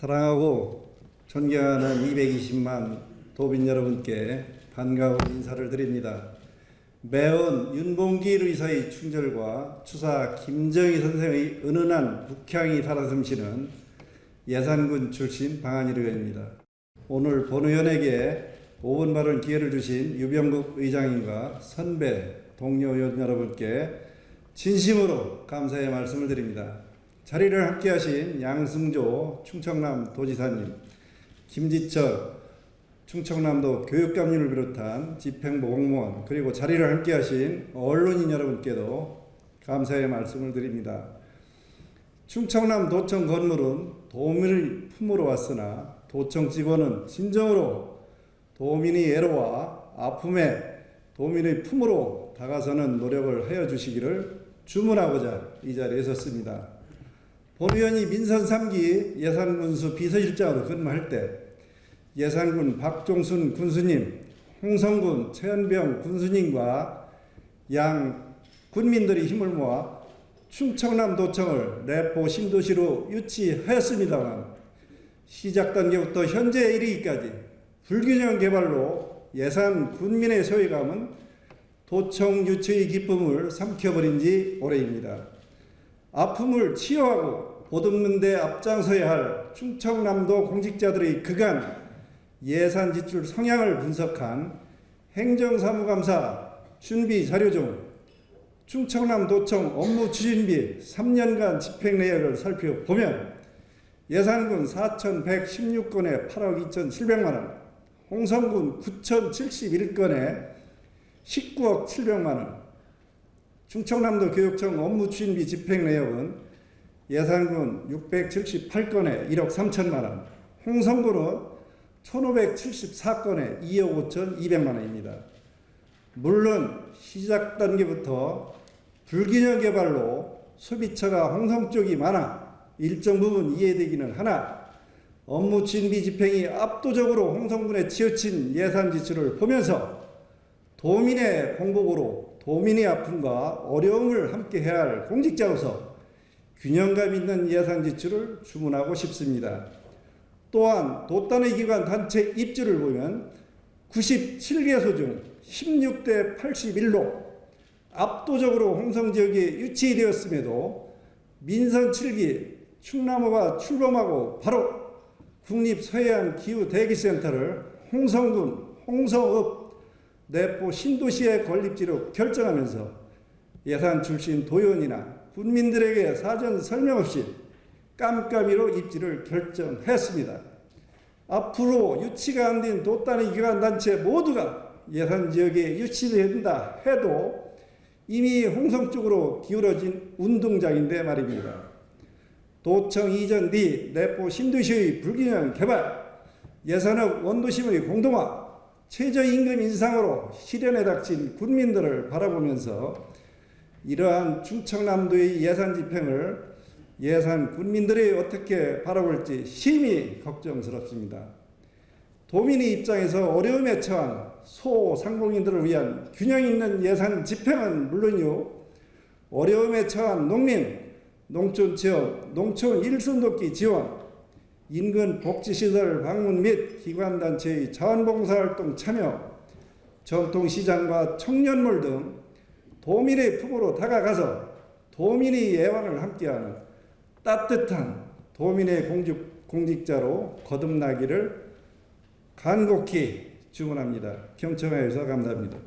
사랑하고 존경하는 220만 도민 여러분께 반가운 인사를 드립니다. 매운 윤봉길 의사의 충절과 추사 김정희 선생의 은은한 북향이 살아 숨쉬는 예산군 출신 방한일 의원입니다. 오늘 본 의원에게 5분 발언 기회를 주신 유병국 의장님과 선배 동료 의원 여러분께 진심으로 감사의 말씀을 드립니다. 자리를 함께 하신 양승조 충청남 도지사님, 김지철 충청남도 교육감님을 비롯한 집행부 공무원 그리고 자리를 함께 하신 언론인 여러분께도 감사의 말씀을 드립니다. 충청남 도청 건물은 도민의 품으로 왔으나 도청 직원은 진정으로 도민의 애로와 아픔에 도민의 품으로 다가서는 노력을 하여 주시기를 주문하고자 이 자리에 섰습니다. 본 의원이 민선 3기 예산군수 비서실장으로 근무할 때 예산군 박종순 군수님, 홍성군 최현병 군수님과 양 군민들이 힘을 모아 충청남 도청을 내포 신도시로 유치하였습니다만 시작 단계부터 현재에 이르기까지 불균형 개발로 예산 군민의 소외감은 도청 유치의 기쁨을 삼켜버린 지 오래입니다. 아픔을 치유하고 보듬는 데 앞장서야 할 충청남도 공직자들의 그간 예산 지출 성향을 분석한 행정사무감사 준비 자료 중 충청남도청 업무 추진비 3년간 집행 내역을 살펴보면 예산군 4,116건에 8억 2,700만 원, 홍성군 9,071건에 19억 700만 원, 충청남도 교육청 업무 추진비 집행 내역은 예산군 678건에 1억 3천만 원, 홍성군은 1574건에 2억 5천 2백만 원입니다. 물론 시작 단계부터 불균형 개발로 소비처가 홍성 쪽이 많아 일정 부분 이해되기는 하나 업무 진비 집행이 압도적으로 홍성군에 치우친 예산 지출을 보면서 도민의 공복으로 도민의 아픔과 어려움을 함께 해야 할 공직자로서 균형감 있는 예산 지출을 주문하고 싶습니다. 또한 도단의 기관 단체 입지를 보면 97개소 중 16대 81로 압도적으로 홍성 지역에 유치되었음에도 민선 7기 충남호가 출범하고 바로 국립 서해안 기후 대기센터를 홍성군 홍성읍 내포 신도시의 건립지로 결정하면서 예산 출신 도연이나 군민들에게 사전 설명 없이 깜깜이로 입지를 결정했습니다. 앞으로 유치가 안 된 도단의 기관단체 모두가 예산 지역에 유치된다 해도 이미 홍성 쪽으로 기울어진 운동장인데 말입니다. 도청 이전 뒤 내포 신도시의 불균형 개발, 예산업 원도심의 공동화, 최저임금 인상으로 실현에 닥친 군민들을 바라보면서 이러한 충청남도의 예산 집행을 예산 군민들이 어떻게 바라볼지 심히 걱정스럽습니다. 도민의 입장에서 어려움에 처한 소상공인들을 위한 균형 있는 예산 집행은 물론이요, 어려움에 처한 농민, 농촌 지역, 농촌 일손 돕기 지원, 인근 복지시설 방문 및 기관단체의 자원봉사활동 참여, 전통시장과 청년몰 등 도민의 품으로 다가가서 도민의 예방을 함께하는 따뜻한 도민의 공직, 공직자로 거듭나기를 간곡히 주문합니다. 경청하여서 감사합니다.